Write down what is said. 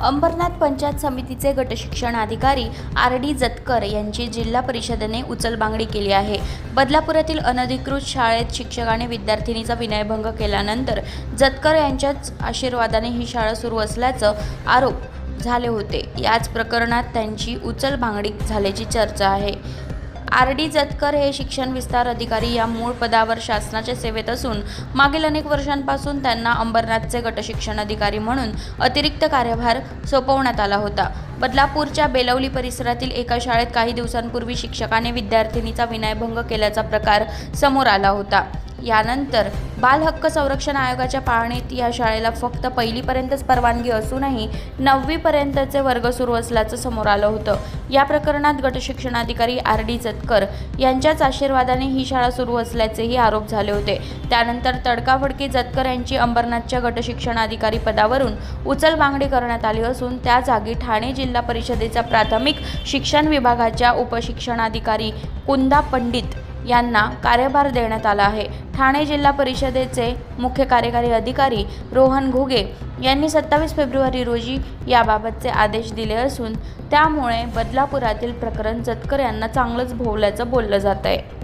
अंबरनाथ पंचायत समितीचे गटशिक्षण अधिकारी R D Jatkar यांची जिल्हा परिषदेने उचलबांगडी केली आहे. बदलापुरातील अनधिकृत शाळेत शिक्षकाने विद्यार्थिनीचा विनयभंग केल्यानंतर जतकर यांच्याच आशीर्वादाने ही शाळा सुरू असल्याचं आरोप झाले होते. याच प्रकरणात त्यांची उचलबांगडी झाल्याची चर्चा आहे. आर डी जतकर हे शिक्षण विस्तार अधिकारी या मूळ पदावर शासनाच्या सेवेत असून मागील अनेक वर्षांपासून त्यांना अंबरनाथचे गटशिक्षण अधिकारी म्हणून अतिरिक्त कार्यभार सोपवण्यात आला होता. बदलापूरच्या बेलवली परिसरातील एका शाळेत काही दिवसांपूर्वी शिक्षकाने विद्यार्थिनीचा विनयभंग केल्याचा प्रकार समोर आला होता. यानंतर बाल हक्क संरक्षण आयोगाच्या पाहणीत या शाळेला फक्त पहिलीपर्यंतच परवानगी असूनही नववीपर्यंतचे वर्ग सुरू असल्याचं समोर आलं होतं. या प्रकरणात गटशिक्षणाधिकारी आर डी जतकर यांच्याच आशीर्वादाने ही शाळा सुरू असल्याचेही आरोप झाले होते. त्यानंतर तडकाफडकी जतकर यांची अंबरनाथच्या गटशिक्षणाधिकारी पदावरून उचलबांगडी करण्यात आली असून त्या जागी ठाणे जिल्हा परिषदेचा प्राथमिक शिक्षण विभागाच्या उपशिक्षणाधिकारी कुंदा पंडित यांना कार्यभार देण्यात आला आहे. ठाणे जिल्हा परिषदेचे मुख्य कार्यकारी अधिकारी रोहन घुगे यांनी सत्तावीस फेब्रुवारी रोजी याबाबतचे आदेश दिले असून त्यामुळे बदलापुरातील प्रकरण जतकर यांना चांगलंच भोवल्याचं बोललं जात आहे